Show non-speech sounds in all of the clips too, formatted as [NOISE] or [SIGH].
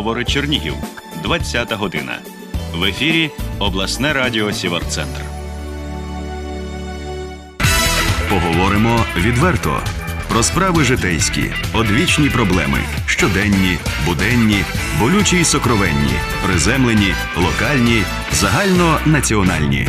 говорить Чернігів, 20 година. В ефірі обласне радіо Сіверцентр. Поговоримо відверто про справи житейські, одвічні проблеми, щоденні, буденні, болючі й сокровенні, приземлені, локальні, загальнонаціональні.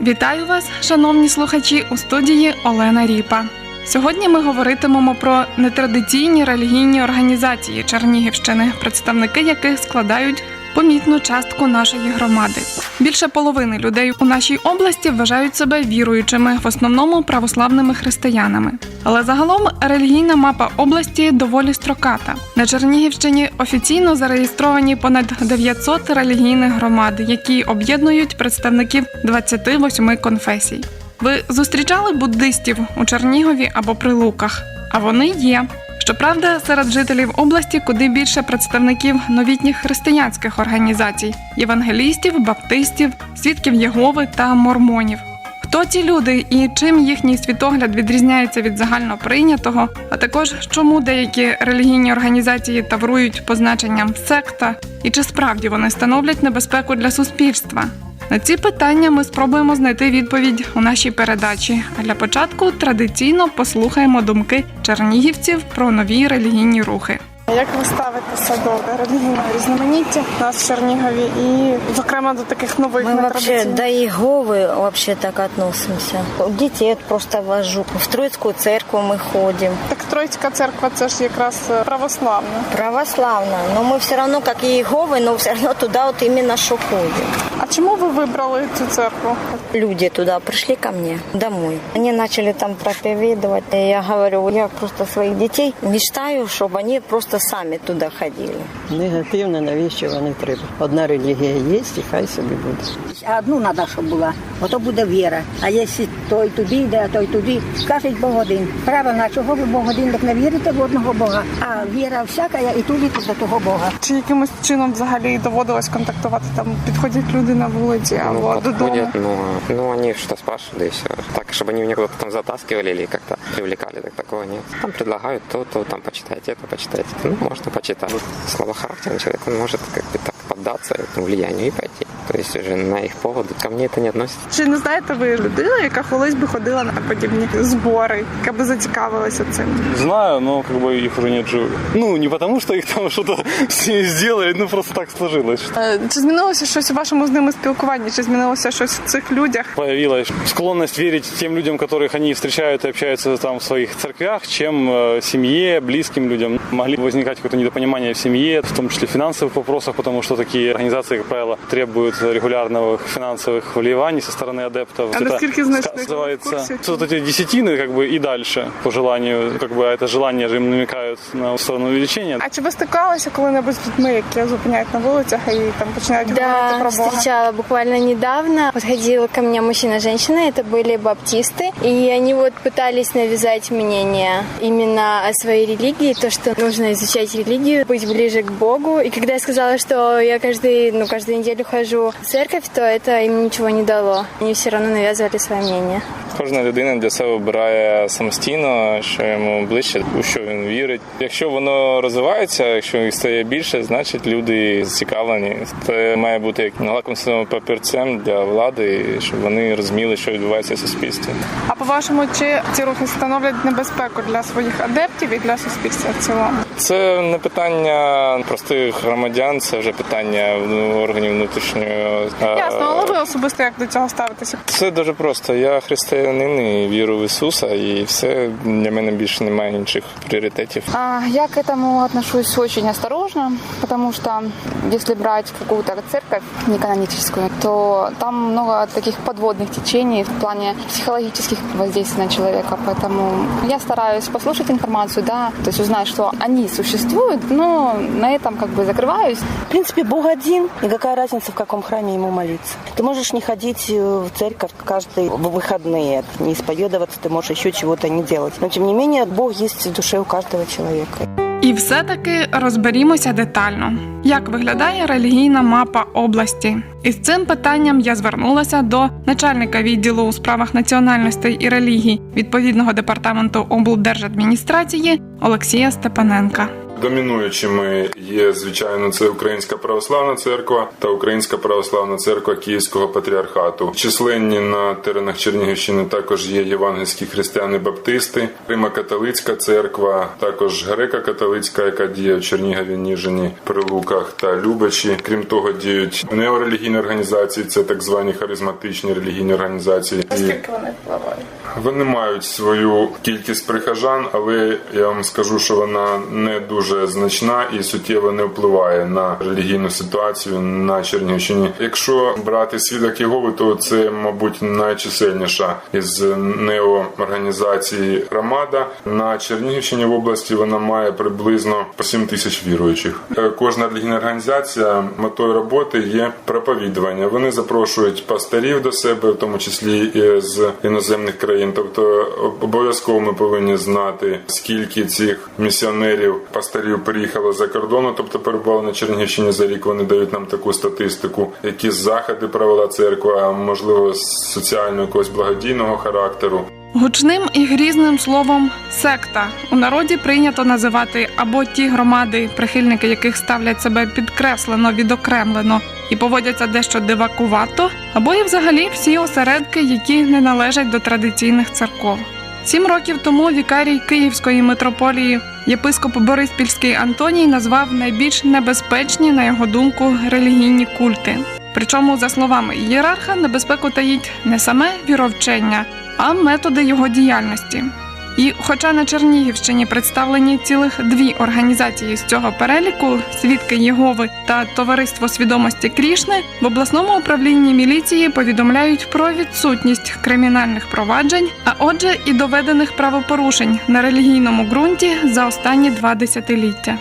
Вітаю вас, шановні слухачі, у студії Олена Ріпа. Сьогодні ми говоритимемо про нетрадиційні релігійні організації Чернігівщини, представники яких складають помітну частку нашої громади. Більше половини людей у нашій області вважають себе віруючими, в основному православними християнами. Але загалом релігійна мапа області доволі строката. На Чернігівщині офіційно зареєстровані понад 900 релігійних громад, які об'єднують представників 28 конфесій. Ви зустрічали буддистів у Чернігові або Прилуках? А вони є. Щоправда, серед жителів області куди більше представників новітніх християнських організацій євангелістів, баптистів, свідків Єгови та мормонів. Хто ці люди і чим їхній світогляд відрізняється від загальноприйнятого, а також чому деякі релігійні організації таврують позначенням секта, і чи справді вони становлять небезпеку для суспільства? На ці питання ми спробуємо знайти відповідь у нашій передачі. А для початку традиційно послухаємо думки чернігівців про нові релігійні рухи. Як ви ставитеся до релігійного різноманіття у нас в Чернігові і, зокрема, до таких нових Мы вообще до Иеговы вообще так относимся. Детей просто вожу. В Троицкую церковь мы ходим. Так Троїцька церква це ж якраз е, православна. Православно. Но мы все равно, как и Иеговы, но все равно туда вот именно что ходим. А чому ви вибрали цю церкву? Люди туда пришли ко мне домой. Они начали там проповедовать. И я говорю, я просто своих детей мечтаю, чтобы они просто сами туда ходили. Негативне, навіщо вони треба? Одна релігія є, і хай собі буде. А одну треба, щоб була, ото буде віра. А якщо той туди йде, а той туди, скажуть Бог один. Правильно, а чого ви Бог один, так не вірите в одного Бога. А віра всяка і тулите до того Бога. Чи якимось чином взагалі доводилось контактувати? Там підходять люди на вулиці або Ну, додому? подходят, ну, ну, они что спрашивали, и все. Так, чтобы они меня куда-то там затаскивали или как-то привлекали, так такого нет. Там предлагают то, то, там почитайте это, почитайте это. Ну, можно почитать. Слабохарактерный человек, он может как бы так поддаться этому влиянию и пойти. То есть уже на их поводу ко мне это не относится. Чи не знаєте ви людину, яка колись би ходила на подібні збори, яка би зацікавилася цим? Знаю, но как бы их уже нет живых. Ну, не потому, что их там что-то [LAUGHS] с ними сделали, ну просто так сложилось. что Е, Чи змінилося щось у вашому з ними спілкуванні? Чи змінилося щось в цих людях? Появилась склонность верить тем людям, которых они встречают и общаются там в своих церквях, чем э, семье, близким людям. Могли возникать какое-то недопонимание в семье, в том числе в финансовых вопросах, потому что такие организации, как правило, требуют регулярных финансовых вливаний со стороны адептов. А насколько значительно? называется В курсе? вот эти десятины, как бы и дальше по желанию, как бы это желание же им намекают на сторону увеличения. А чи ви стикалися коли-небудь з людьми, які зупиняють на вулицях і там починають говорити Да, про Бога? встречала буквально недавно. Подходила ко мне мужчина-женщина, это были баптисты, и они вот пытались навязать мнение именно о своей религии, то, что нужно изучать религию, быть ближе к Богу. И когда я сказала, что я каждый, ну, каждую неделю хожу в церковь, то это им ничего не дало. Они все равно навязывали свое мнение. Кожна людина для себе обирає самостійно, що йому ближче, у що він вірить. Якщо воно розвивається, якщо їх стає більше, значить люди зацікавлені. Це має бути як лакомством папірцем для влади, щоб вони розуміли, що відбувається в суспільстві. А по-вашому, чи ці рухи становлять небезпеку для своїх адептів і для суспільства в цілому? Це не питання простих громадян, це вже питання ну, органів внутрішньої. е, Ясно, але ви особисто як до цього ставитеся? Це дуже просто. Я християнин і вірю в Ісуса, і все для мене більше немає інших пріоритетів. А, Я к этому отношусь очень осторожно, потому что если брать какую-то церковь неканоническую, то там много таких подводных течений в плане психологических воздействий на человека. Поэтому я стараюсь послушать информацию, да, то есть узнать, что они существуют, но на этом как бы закрываюсь. В принципе, Бог один, и какая разница, в каком храме ему молиться. Ты можешь не ходить э, в церковь каждые выходные, не исповедоваться, ты можешь еще чего-то не делать. Но, тем не менее, Бог есть в душе у каждого человека. І все-таки розберімося детально, як виглядає релігійна мапа області. Із цим питанням я звернулася до начальника відділу у справах національностей і релігій відповідного департаменту облдержадміністрації Олексія Степаненка. Домінуючими є звичайно це Українська православна церква та Українська православна церква Київського патріархату. Численні на теренах Чернігівщини також є євангельські християни-баптисти, Римо-католицька церква, також греко-католицька, яка діє в Чернігові, Ніжині, Прилуках та Любичі. Крім того, діють неорелігійні організації, це так звані харизматичні релігійні організації. І Наскільки вони впливають? вони мають свою кількість прихожан, але я вам скажу, що вона не дуже значна і суттєво не впливає на релігійну ситуацію на Чернігівщині. Якщо брати свідок Єгови, то це, мабуть, найчисельніша із неоорганізацій громада. На Чернігівщині в області вона має приблизно по 7 тисяч віруючих. Е, Кожна релігійна організація метою роботи є проповідування. Вони запрошують пастирів до себе, в тому числі і з іноземних країн. Тобто обов'язково ми повинні знати, скільки цих місіонерів пастирів приїхало за кордону, тобто перебували на Чернігівщині за рік. Вони дають нам таку статистику, які заходи провела церква, можливо, з соціального якогось благодійного характеру. Гучним і грізним словом секта у народі прийнято називати або ті громади, прихильники яких ставлять себе підкреслено, відокремлено і поводяться дещо дивакувато, або і взагалі всі осередки, які не належать до традиційних церков. Сім років тому вікарій Київської митрополії єпископ Бориспільський Антоній назвав найбільш небезпечні, на його думку, релігійні культи. Причому, за словами ієрарха, небезпеку таїть не саме віровчення, а методи його діяльності. І хоча на Чернігівщині представлені цілих дві організації з цього переліку свідки Єгови та Товариство свідомості Крішни, в обласному управлінні міліції повідомляють про відсутність кримінальних проваджень, а отже, і доведених правопорушень на релігійному ґрунті за останні два десятиліття.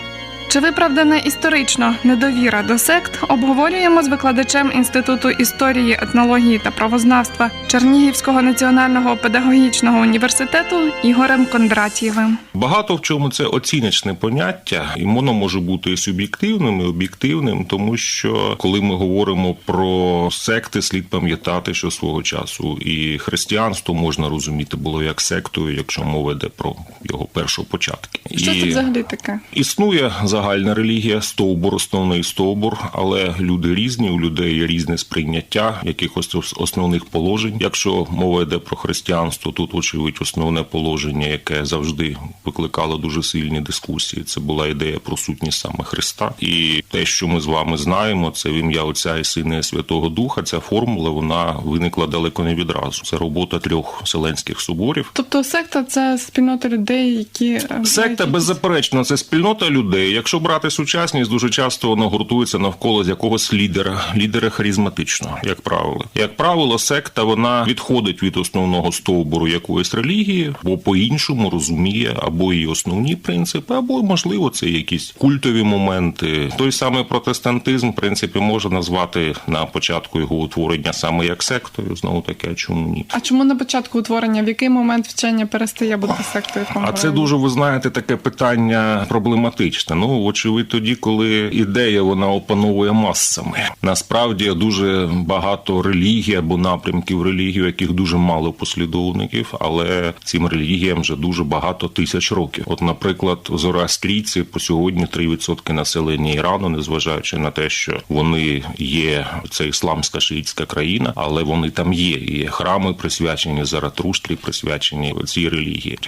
Чи виправдана історично недовіра до сект обговорюємо з викладачем Інституту історії, етнології та правознавства Чернігівського національного педагогічного університету Ігорем Кондратієвим. Багато в чому це оціночне поняття, і воно може бути і суб'єктивним, і об'єктивним, тому що коли ми говоримо про секти, слід пам'ятати, що свого часу і християнство можна розуміти було як сектою, якщо мова йде про його першопочатки. Що і це взагалі таке? Існує загальна релігія, стовбур, основний стовбур, але люди різні, у людей є різне сприйняття якихось основних положень. Якщо мова йде про християнство, тут очевидь основне положення, яке завжди викликало дуже сильні дискусії. Це була ідея про сутність саме Христа. І те, що ми з вами знаємо, це в ім'я Отця і Сина і Святого Духа. Ця формула вона виникла далеко не відразу. Це робота трьох вселенських соборів. Тобто секта це спільнота людей, які е, Секта беззаперечно це спільнота людей. Якщо брати сучасність, дуже часто вона гуртується навколо якогось лідера, лідера харизматичного, як правило. Як правило, секта вона відходить від основного стовбуру якоїсь релігії, бо по-іншому розуміє або її основні принципи, або можливо це якісь культові моменти. Той самий протестантизм, в принципі, можна назвати на початку його утворення саме як сектою. Знову таки, а чому ні? А чому на початку утворення? В який момент вчення перестає бути сектою? А це дуже ви знаєте таке питання проблематичне. Ну очевидь, тоді, коли ідея вона опановує масами. Насправді дуже багато релігій або напрямків релігії, яких дуже мало послідовників, але цим релігіям вже дуже багато тисяч років. От, наприклад, зороастрійці по сьогодні 3% населення Ірану, незважаючи на те, що вони є це ісламська шиїтська країна, але вони там є. Є храми присвячені Заратруштрі, присвячені цій релігії.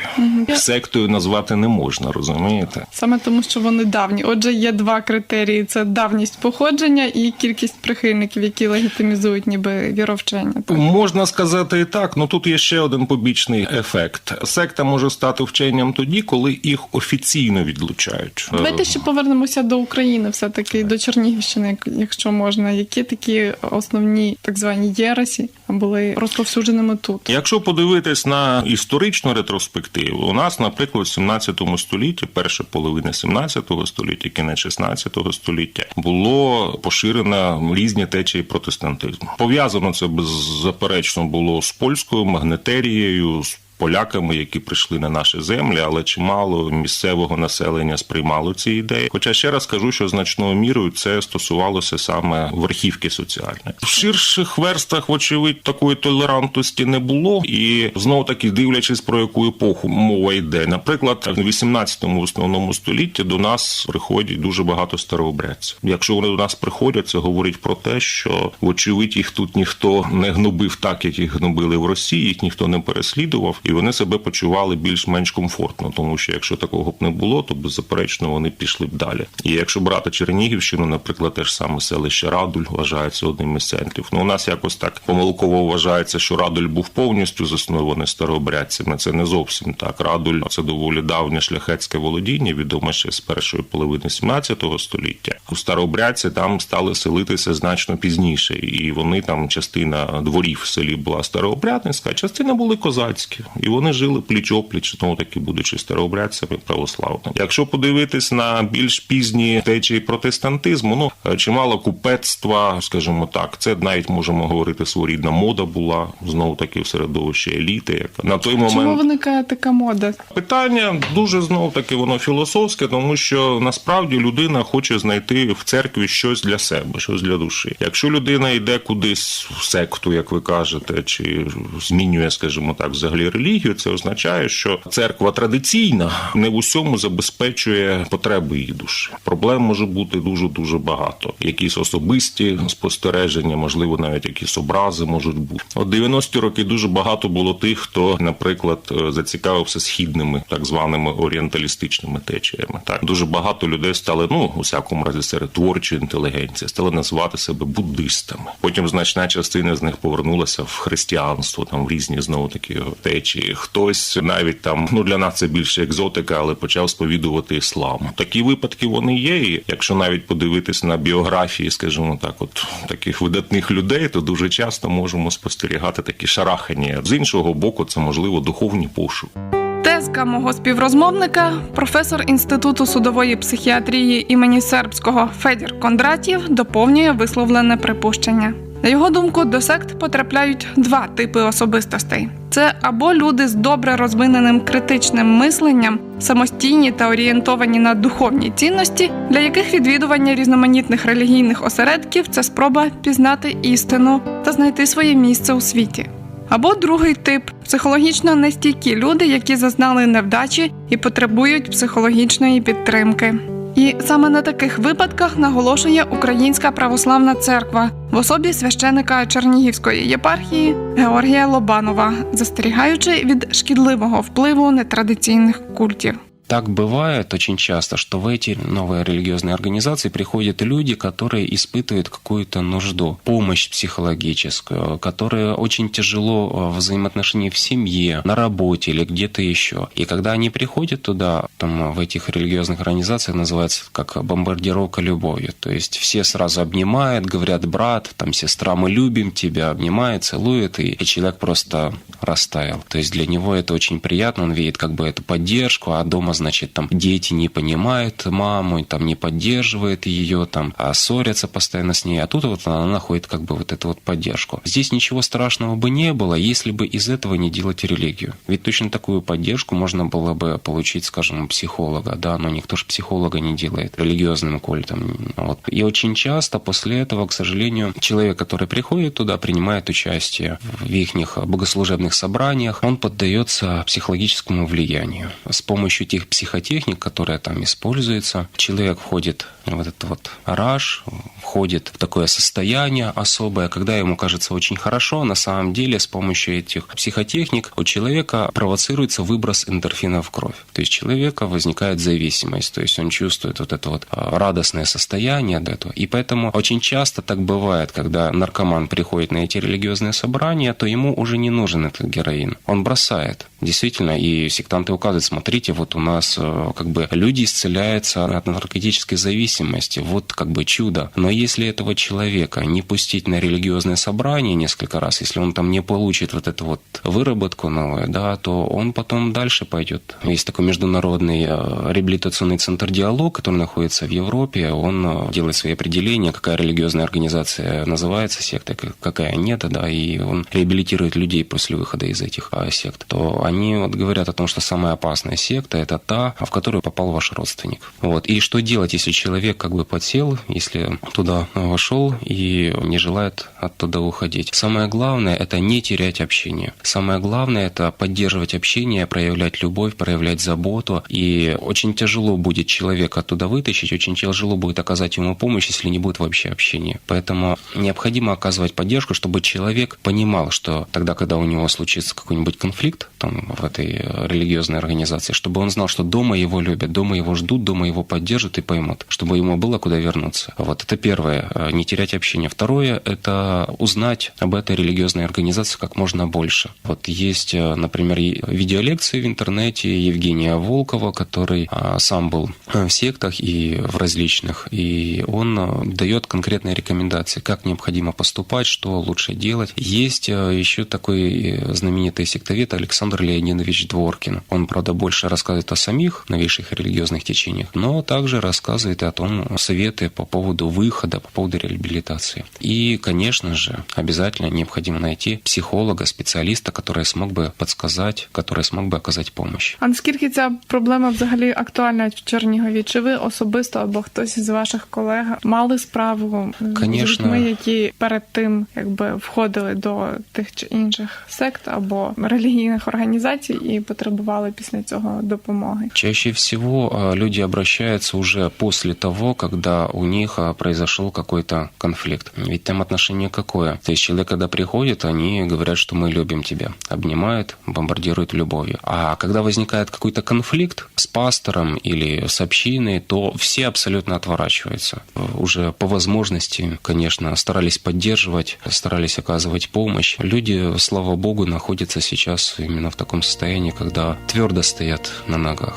Сектою назвати не можна, розумієте? Саме тому, що вони давні. Отже, є два критерії: це давність походження і кількість прихильників, які легітимізують ніби віровчення. Так? Можна сказати і так, але тут є ще один побічний ефект. Секта може стати вченням тоді, коли їх офіційно відлучають. Давайте ще повернемося до України, все таки до Чернігівщини, якщо можна. Які такі основні так звані єресі були розповсюдженими тут? Якщо подивитись на історичну ретроспективу, у нас, наприклад, в 17 столітті, перша половина 17 століття, кінець 16 століття, було поширено різні течії протестантизму. Пов'язано це беззаперечно було з польською магнетерією, з поляками, які прийшли на наші землі, але чимало місцевого населення сприймало ці ідеї. Хоча ще раз кажу, що значною мірою це стосувалося саме верхівки соціальної. В ширших верстах, вочевидь, такої толерантності не було, і знову таки дивлячись про яку епоху мова йде. Наприклад, в 18 основному столітті до нас приходять дуже багато старообрядців. Якщо вони до нас приходять, це говорить про те, що вочевидь їх тут ніхто не гнобив так, як їх гнобили в Росії, їх ніхто не переслідував, і вони себе почували більш-менш комфортно, тому що якщо такого б не було, то беззаперечно вони пішли б далі. І якщо брати Чернігівщину, наприклад, те ж саме селище Радуль вважається одним із центрів. Ну у нас якось так помилково вважається, що Радуль був повністю заснований старообрядцями. Це не зовсім так. Радуль це доволі давнє шляхетське володіння, відоме ще з першої половини 17 століття. У старообрядці там стали селитися значно пізніше, і вони там частина дворів в селі була старообрядницька, частина були козацькі, і вони жили пліч опліч, знову таки будучи старообрядцями православними. Якщо подивитись на більш пізні течії протестантизму, ну чимало купецтва, скажімо так, це навіть можемо говорити своєрідна мода була знову таки в середовищі еліти. Яка на той момент Чому виникає така мода? Питання дуже знов таки воно філософське, тому що насправді людина хоче знайти в церкві щось для себе, щось для душі. Якщо людина йде кудись в секту, як ви кажете, чи змінює, скажімо так, взагалі релігію, це означає, що церква традиційна не в усьому забезпечує потреби її душі. Проблем може бути дуже дуже багато. Якісь особисті спостереження, можливо, навіть якісь образи можуть бути. От 90-ті роки дуже багато було тих, хто, наприклад, е, зацікавився східними, так званими орієнталістичними течіями. Так дуже багато людей стали, ну у всякому разі, серед творчої інтелігенції, стали називати себе буддистами. Потім значна частина з них повернулася в християнство, там в різні знову такі течії. Хтось навіть там ну для нас це більше екзотика, але почав сповідувати іслам. Такі випадки вони є. І якщо навіть подивитись на біографії, скажімо так, от таких видатних людей, то дуже часто можемо спостерігати такі шарахання. З іншого боку, це можливо духовні пошуки. Тезка мого співрозмовника, професор інституту судової психіатрії імені Сербського Федір Кондратів доповнює висловлене припущення. На його думку, до сект потрапляють два типи особистостей: це або люди з добре розвиненим критичним мисленням, самостійні та орієнтовані на духовні цінності, для яких відвідування різноманітних релігійних осередків це спроба пізнати істину та знайти своє місце у світі. Або другий тип психологічно нестійкі люди, які зазнали невдачі і потребують психологічної підтримки. І саме на таких випадках наголошує Українська православна церква в особі священика Чернігівської єпархії Георгія Лобанова, застерігаючи від шкідливого впливу нетрадиційних культів. Так бывает очень часто, что в эти новые религиозные организации приходят люди, которые испытывают какую-то нужду, помощь психологическую, которые очень тяжело в взаимоотношении в семье, на работе или где-то еще. И когда они приходят туда, там в этих религиозных организациях называется как бомбардировка любовью. То есть все сразу обнимают, говорят, брат, там, сестра, мы любим тебя, обнимают, целуют, и человек просто растаял. То есть для него это очень приятно, он видит как бы эту поддержку, а дома значит, там дети не понимают маму, там не поддерживают ее, там а ссорятся постоянно с ней, а тут вот она находит как бы вот эту вот поддержку. Здесь ничего страшного бы не было, если бы из этого не делать религию. Ведь точно такую поддержку можно было бы получить, скажем, у психолога, да, но никто же психолога не делает религиозным культом. Вот. И очень часто после этого, к сожалению, человек, который приходит туда, принимает участие в их богослужебных собраниях, он поддается психологическому влиянию. С помощью тех психотехник, которая там используется, человек входит вот этот вот раж, входит в такое состояние особое, когда ему кажется очень хорошо, на самом деле с помощью этих психотехник у человека провоцируется выброс эндорфина в кровь. То есть у человека возникает зависимость, то есть он чувствует вот это вот радостное состояние от этого. И поэтому очень часто так бывает, когда наркоман приходит на эти религиозные собрания, то ему уже не нужен этот героин. Он бросает. Действительно, и сектанты указывают, смотрите, вот у нас как бы люди исцеляются от наркотической зависимости независимости, вот как бы чудо. Но если этого человека не пустить на религиозное собрание несколько раз, если он там не получит вот эту вот выработку новую, да, то он потом дальше пойдет. Есть такой международный э, реабилитационный центр «Диалог», который находится в Европе. Он э, делает свои определения, какая религиозная организация называется сектой, какая нет, да, и он реабилитирует людей после выхода из этих а, сект. То они вот говорят о том, что самая опасная секта – это та, в которую попал ваш родственник. Вот. И что делать, если человек как бы подсел, если туда вошел и не желает оттуда уходить? Самое главное – это не терять общение. Самое главное – это поддерживать общение, проявлять любовь, проявлять заботу. И очень тяжело будет человека оттуда вытащить, очень тяжело будет оказать ему помощь, если не будет вообще общения. Поэтому необходимо оказывать поддержку, чтобы человек понимал, что тогда, когда у него случится какой-нибудь конфликт там, в этой религиозной организации, чтобы он знал, что дома его любят, дома его ждут, дома его поддержат и поймут, чтобы ему было куда вернуться. Вот это первое, э, не терять общение. Второе, это узнать об этой религиозной организации как можно больше. Вот есть, э, например, видеолекции в интернете Евгения Волкова, который а, сам был э, в сектах и в различных, и он дает конкретные рекомендации, как необходимо поступать, что лучше делать. Есть еще такой знаменитый сектовед Александр Леонидович Дворкин. Он, правда, больше рассказывает о самих новейших религиозных течениях, но также рассказывает и о том советы по поводу выхода, по поводу реабилитации. И, конечно же, обязательно необходимо найти психолога, специалиста, который смог бы подсказать, который смог бы оказать помощь. А наскільки ця проблема взагалі актуальна в Чернігові? Чи ви особисто або хтось із ваших колег мали справу е, з Конечно. людьми, які перед тим якби входили до тих чи інших сект або релігійних організацій і потребували після цього допомоги? Чаще всего а, люди обращаются уже после того, Когда у них а, произошел какой-то конфликт. Ведь там отношение какое? То есть человек, когда приходит, они говорят, что мы любим тебя, обнимают, бомбардируют любовью. А когда возникает какой-то конфликт с пастором или с общиной, то все абсолютно отворачиваются. Уже по возможности, конечно, старались поддерживать, старались оказывать помощь. Люди, слава богу, находятся сейчас именно в таком состоянии, когда твердо стоят на ногах.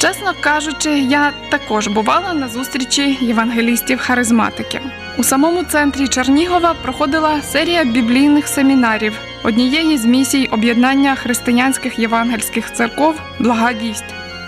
Чесно кажучи, я також бувала на зустрічі євангелістів-харизматиків. У самому центрі Чернігова проходила серія біблійних семінарів, однієї з місій об'єднання християнських євангельських церков Благовість.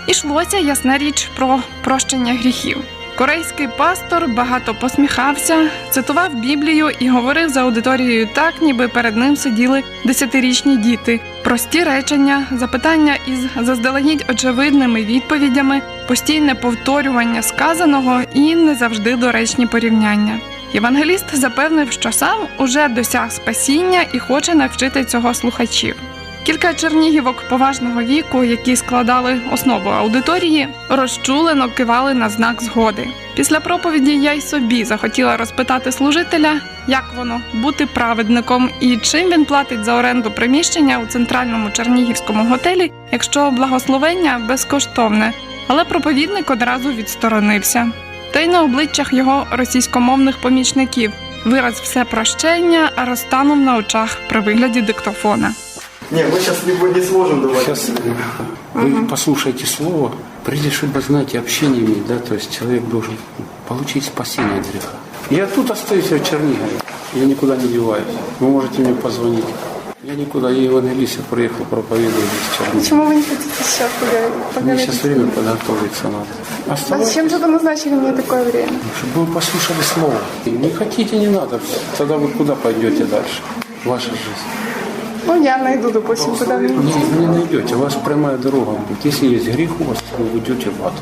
Ішлося ясна річ про прощення гріхів. Корейський пастор багато посміхався, цитував Біблію і говорив за аудиторією так, ніби перед ним сиділи десятирічні діти. Прості речення, запитання із заздалегідь очевидними відповідями, постійне повторювання сказаного і не завжди доречні порівняння. Євангеліст запевнив, що сам уже досяг спасіння і хоче навчити цього слухачів. Кілька чернігівок поважного віку, які складали основу аудиторії, розчулено кивали на знак згоди. Після проповіді я й собі захотіла розпитати служителя, як воно бути праведником і чим він платить за оренду приміщення у центральному чернігівському готелі, якщо благословення безкоштовне. Але проповідник одразу відсторонився. Та й на обличчях його російськомовних помічників вираз все прощення розтанув на очах при вигляді диктофона. Не, мы сейчас не, не сможем давать. Сейчас вы послушайте слово, прежде чтобы знаете общение иметь, да, то есть человек должен получить спасение от греха. Я тут остаюсь в Чернигове, я никуда не деваюсь. Вы можете мне позвонить. Я никуда, я евангелист, я приехал проповедовать из Чернигова. Почему вы не хотите сейчас поговорить? Мне сейчас время подготовиться надо. А Оставайтесь, зачем же вы назначили мне такое время? чтобы вы послушали слово. Не хотите, не надо. Тогда вы куда пойдете дальше? Ваша жизнь. Ну, я найду, допустим, куда мне Не, вы не найдете, у вас прямая дорога будет. Если есть грех у вас, вы уйдете в ад.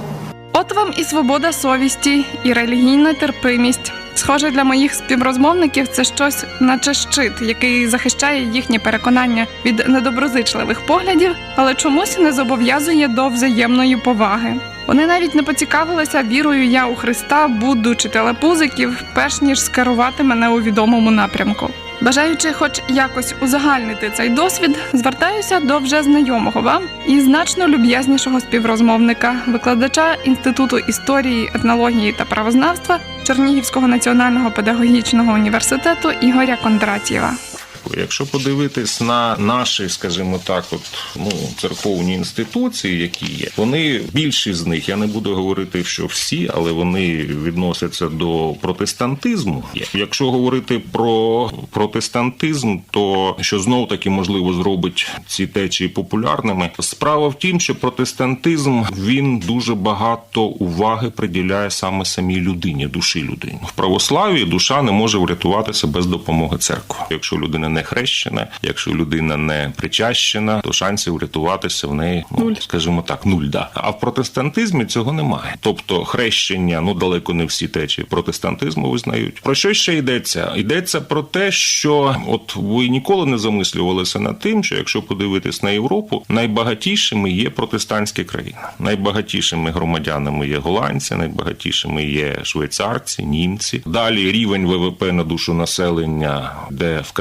От вам і свобода совісті, і релігійна терпимість. Схоже, для моїх співрозмовників це щось, наче щит, який захищає їхні переконання від недоброзичливих поглядів, але чомусь не зобов'язує до взаємної поваги. Вони навіть не поцікавилися, вірою я у Христа, Будду чи телепузиків, перш ніж скерувати мене у відомому напрямку. Бажаючи хоч якось узагальнити цей досвід, звертаюся до вже знайомого вам і значно люб'язнішого співрозмовника, викладача Інституту історії, етнології та правознавства Чернігівського національного педагогічного університету Ігоря Кондратєва. Церкви. Якщо подивитись на наші, скажімо так, от ну церковні інституції, які є, вони більшість з них, я не буду говорити, що всі, але вони відносяться до протестантизму. Якщо говорити про протестантизм, то що знов таки можливо зробить ці течії популярними. Справа в тім, що протестантизм він дуже багато уваги приділяє саме самій людині, душі людини. В православі душа не може врятуватися без допомоги церкви. Якщо людина не хрещена, якщо людина не причащена, то шансів врятуватися в неї, ну скажімо так, нуль. Да. А в протестантизмі цього немає. Тобто хрещення, ну далеко не всі течії протестантизму визнають. Про що ще йдеться? Йдеться про те, що от ви ніколи не замислювалися над тим, що якщо подивитись на Європу, найбагатішими є протестантські країни. Найбагатішими громадянами є голландці, найбагатішими є швейцарці, німці. Далі рівень ВВП на душу населення, де в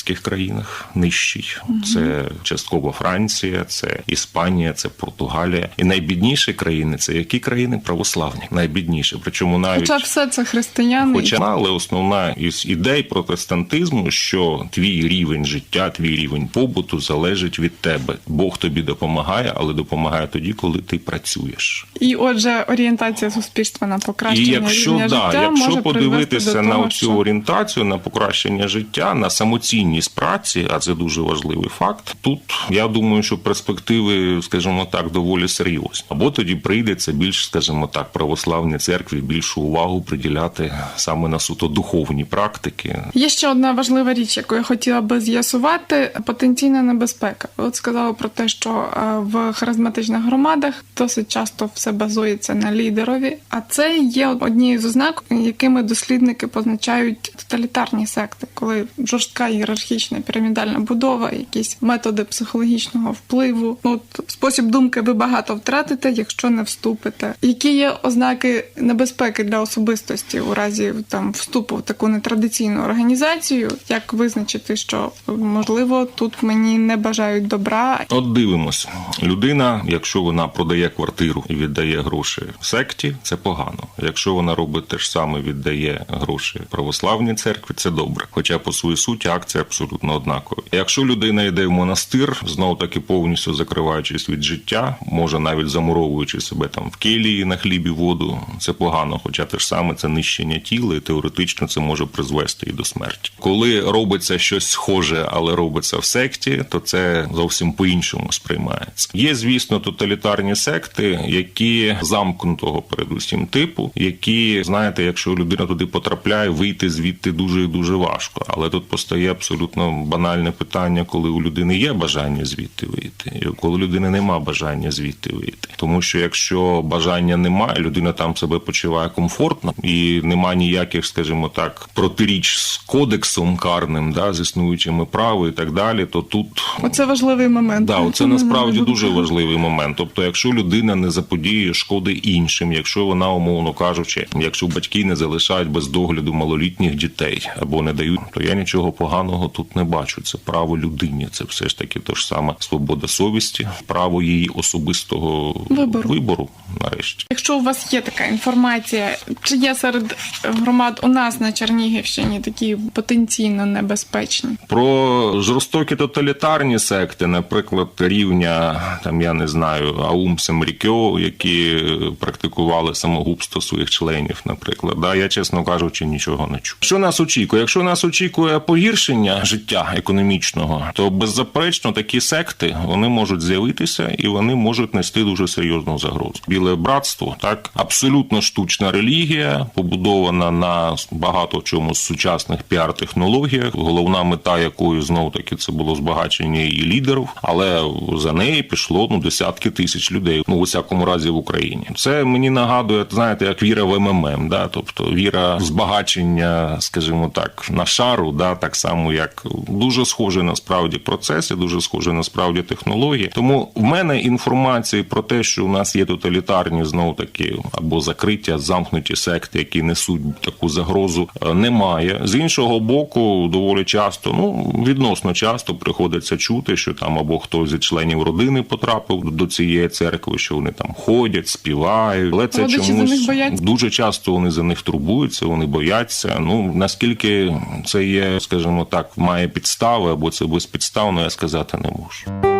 католицьких країнах нижчий. Це частково Франція, це Іспанія, це Португалія. І найбідніші країни це які країни православні, найбідніші. Причому навіть Хоча все це християни. Хоча але основна із ідей протестантизму, що твій рівень життя, твій рівень побуту залежить від тебе. Бог тобі допомагає, але допомагає тоді, коли ти працюєш. І отже, орієнтація суспільства на покращення І якщо рівня да, життя якщо може подивитися до на цю що... орієнтацію на покращення життя, на самоцінність праці, а це дуже важливий факт. Тут я думаю, що перспективи, скажімо так, доволі серйозні. Або тоді прийдеться більш, скажімо так, православній церкві більшу увагу приділяти саме на суто духовні практики. Є ще одна важлива річ, яку я хотіла би з'ясувати: потенційна небезпека. От сказали про те, що е, в харизматичних громадах досить часто все базується на лідерові, а це є однією з ознак, якими дослідники позначають тоталітарні секти, коли жорстка ієрархічна пірамідальна будова, якісь методи психологічного впливу. Ну от спосіб думки ви багато втратите, якщо не вступите. Які є ознаки небезпеки для особистості у разі там вступу в таку нетрадиційну організацію? Як визначити, що можливо тут мені не бажають добра? От дивимося, людина, якщо вона продає квартиру і віддає гроші секті, це погано. Якщо вона робить те ж саме, віддає гроші православній церкві, це добре. Хоча по своїй суті акція абсолютно однакова. Якщо людина йде в монастир, знов таки повністю закриваючись від життя, може навіть замуровуючи себе там в келії на хлібі воду, це погано. Хоча те ж саме це нищення тіла, і теоретично це може призвести і до смерті. Коли робиться щось схоже, але робиться в секті, то це зовсім по-іншому сприймається. Є, звісно, тоталітарні секти, які замкнутого передусім типу, які знаєте, якщо людина туди потрапляє, вийти звідти дуже і дуже важко. Але тут постає абсолютно банальне питання, коли у людини є бажання звідти вийти, і коли у людини нема бажання звідти вийти. Тому що якщо бажання немає, людина там себе почуває комфортно і нема ніяких, скажімо так, протиріч з кодексом карним, да, з існуючими прави і так далі, то тут Оце важливий момент. Да, це насправді дуже [LAUGHS] важливий момент. Тобто, якщо людина не заподіює шкоди іншим, якщо вона, умовно кажучи, якщо батьки не залишають без догляду малолітніх дітей або не дають, то я нічого поганого тут не бачу. Це право людині. Це все ж таки то ж саме свобода совісті, право її особистого Вибору. вибору нарешті. Якщо у вас є така інформація, чи є серед громад у нас на Чернігівщині такі потенційно небезпечні? Про жорстокі тоталітарні секти, наприклад, рівня там я не знаю Аум Семрікьо, які практикували самогубство своїх членів, наприклад, да я чесно кажучи, нічого не чув. Що нас очікує? Якщо нас очікує погіршення життя економічного, то беззаперечно такі секти вони можуть з'явитися і вони можуть нести дуже серйозну загрозу. Біле братство, так абсолютно штучна релігія, побудована на багато чому з сучасних піар-технологіях, головна мета якої знов таки це було збагачення її лідерів, але за неї пішло ну десятки тисяч людей. Ну в усякому разі в Україні. Це мені нагадує, знаєте, як віра в МММ, да, тобто віра збагачення, скажімо так, на шару, да, так само як дуже схожі насправді процеси, дуже схожі насправді технології. Тому в мене інформації про те, що у нас є тоталітарні знов таки або закриття, замкнуті секти, які несуть таку загрозу, е, немає. З іншого боку, доволі часто, ну відносно часто приходиться чути, що там або хтось зі членів родини потрапив до цієї церкви, що вони там ходять, співають, але це Родичі за чомусь дуже часто вони за них турбуються, вони бояться. Ну наскільки це є, скажімо так, має підстави або це безпідставно, я сказати не можу.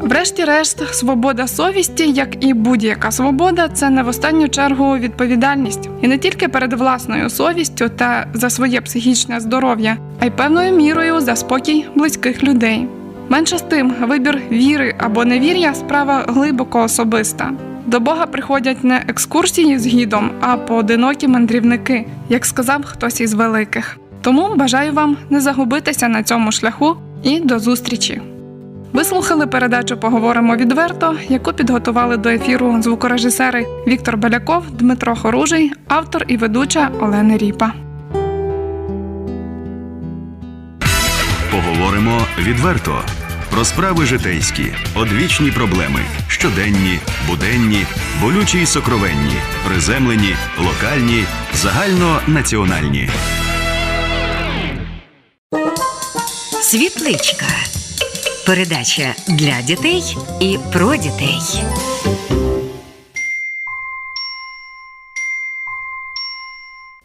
Врешті-решт, свобода совісті, як і будь-яка свобода, це не в останню чергу відповідальність, і не тільки перед власною совістю та за своє психічне здоров'я, а й певною мірою за спокій близьких людей. Менше з тим, вибір віри або невір'я справа глибоко особиста. До Бога приходять не екскурсії з гідом, а поодинокі мандрівники, як сказав хтось із великих. Тому бажаю вам не загубитися на цьому шляху і до зустрічі. Ви слухали передачу Поговоримо відверто, яку підготували до ефіру звукорежисери Віктор Беляков, Дмитро Хоружий, автор і ведуча Олена Ріпа. Поговоримо відверто про справи житейські, одвічні проблеми, щоденні, буденні, болючі й сокровенні, приземлені, локальні, загальнонаціональні. Світличка. Передача для дітей і про дітей.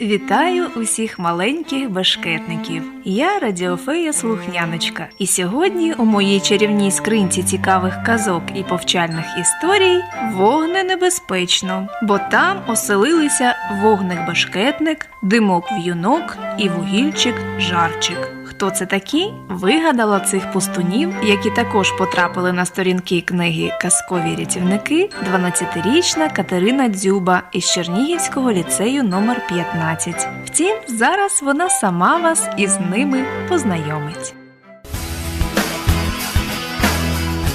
Вітаю усіх маленьких башкетників. Я радіофея Слухняночка. І сьогодні у моїй чарівній скринці цікавих казок і повчальних історій вогненебезпечно, бо там оселилися вогник-башкетник, димок в'юнок і вугільчик жарчик. Хто це такі? Вигадала цих пустунів, які також потрапили на сторінки книги Казкові рятівники 12-річна Катерина Дзюба із Чернігівського ліцею номер 15. Втім, зараз вона сама вас із ними познайомить.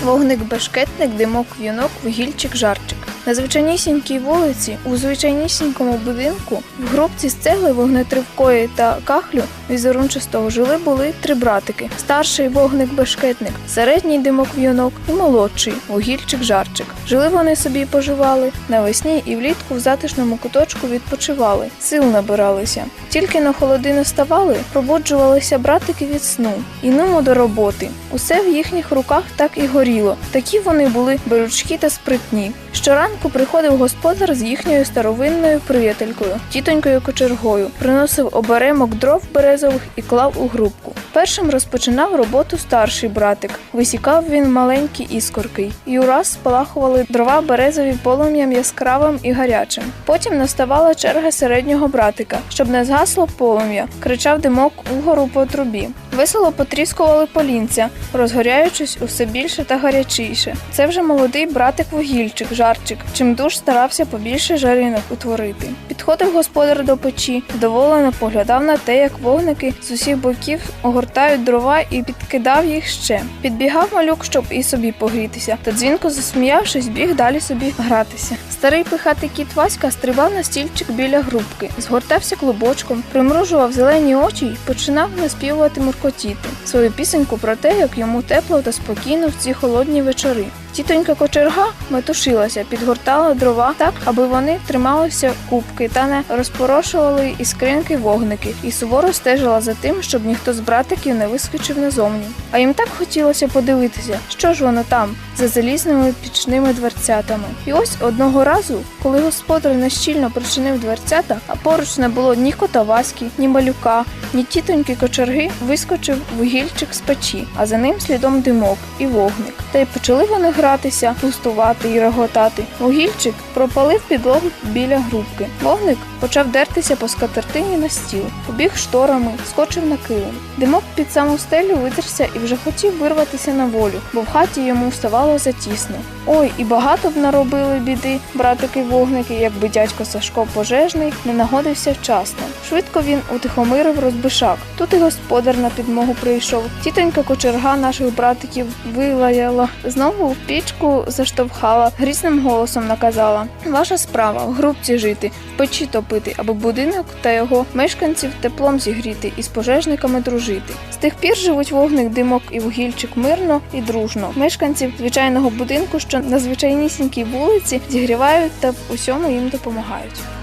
Вогник-башкетник, димок в'юнок, вугільчик жарчик. На звичайнісінькій вулиці, у звичайнісінькому будинку, в грубці з цегли вогнетривкої та кахлю візерунчастого жили були три братики: старший вогник-башкетник, середній димок в'юнок і молодший вугільчик жарчик. Жили вони собі поживали навесні і влітку в затишному куточку відпочивали, сил набиралися. Тільки на холодину ставали, пробуджувалися братики від сну і нумо до роботи. Усе в їхніх руках так і горіло. Такі вони були беручкі та спритні. Щоранку приходив господар з їхньою старовинною приятелькою, тітонькою кочергою, приносив оберемок дров березових і клав у грубку. Першим розпочинав роботу старший братик. Висікав він маленькі іскорки, і ураз спалахували дрова березові полум'ям яскравим і гарячим. Потім наставала черга середнього братика. Щоб не згасло полум'я, кричав димок угору по трубі. Весело потріскували полінця, розгоряючись усе більше та гарячіше. Це вже молодий братик вугільчик, жарчик, чим душ старався побільше жаринок утворити. Підходив господар до печі, вдоволено поглядав на те, як вогники з усіх боків огортають дрова і підкидав їх ще. Підбігав малюк, щоб і собі погрітися, та дзвінко засміявшись, біг далі собі гратися. Старий пихатий кіт Васька стрибав на стільчик біля грубки, згортався клубочком, примружував зелені очі й починав наспівувати муркотіти свою пісеньку про те, як йому тепло та спокійно в ці холодні вечори. Тітонька кочерга метушилася, підгортала дрова так, аби вони трималися кубки та не розпорошували іскринки вогники, і суворо стежила за тим, щоб ніхто з братиків не вискочив назовні. А їм так хотілося подивитися, що ж воно там, за залізними пічними дверцятами. І ось одного разу, коли господар нещільно причинив дверцята, а поруч не було ні кота Васьки, ні малюка, ні тітоньки кочерги, вискочив вугільчик з печі, а за ним слідом димок і вогник. Та й почали вони гратися, пустувати і реготати. Вугільчик пропалив підлогу біля грубки. Вогник почав дертися по скатертині на стіл, побіг шторами, скочив на килим. Димок під саму стелю витерся і вже хотів вирватися на волю, бо в хаті йому ставало затісно. Ой, і багато б наробили біди, братики вогники, якби дядько Сашко пожежний не нагодився вчасно. Швидко він утихомирив розбишак. Тут і господар на підмогу прийшов. Тітонька кочерга наших братиків вилаяла, знову в пічку заштовхала, грізним голосом наказала: Ваша справа в грубці жити, в печі топити, або будинок та його мешканців теплом зігріти і з пожежниками дружити. З тих пір живуть вогник, димок і вугільчик мирно і дружно. Мешканців звичайного будинку, що на звичайнісінькій вулиці, зігрівають та в усьому їм допомагають.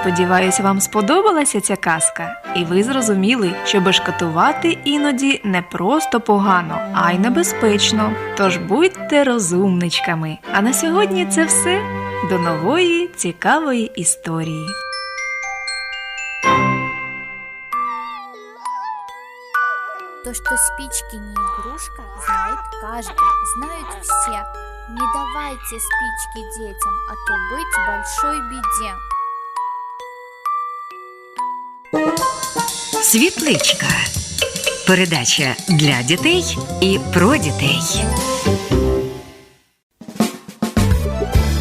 Сподіваюсь, вам сподобалася ця казка, і ви зрозуміли, що бешкетувати іноді не просто погано, а й небезпечно. Тож будьте розумничками. А на сьогодні це все. до нової цікавої історії. То, что спички не игрушка, знает каждый, знают все. Не давайте спички детям, а то быть большой беде. Світличка. Передача для дітей і про дітей.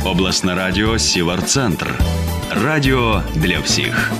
Обласне радіо Сівар Центр. Радіо для всіх.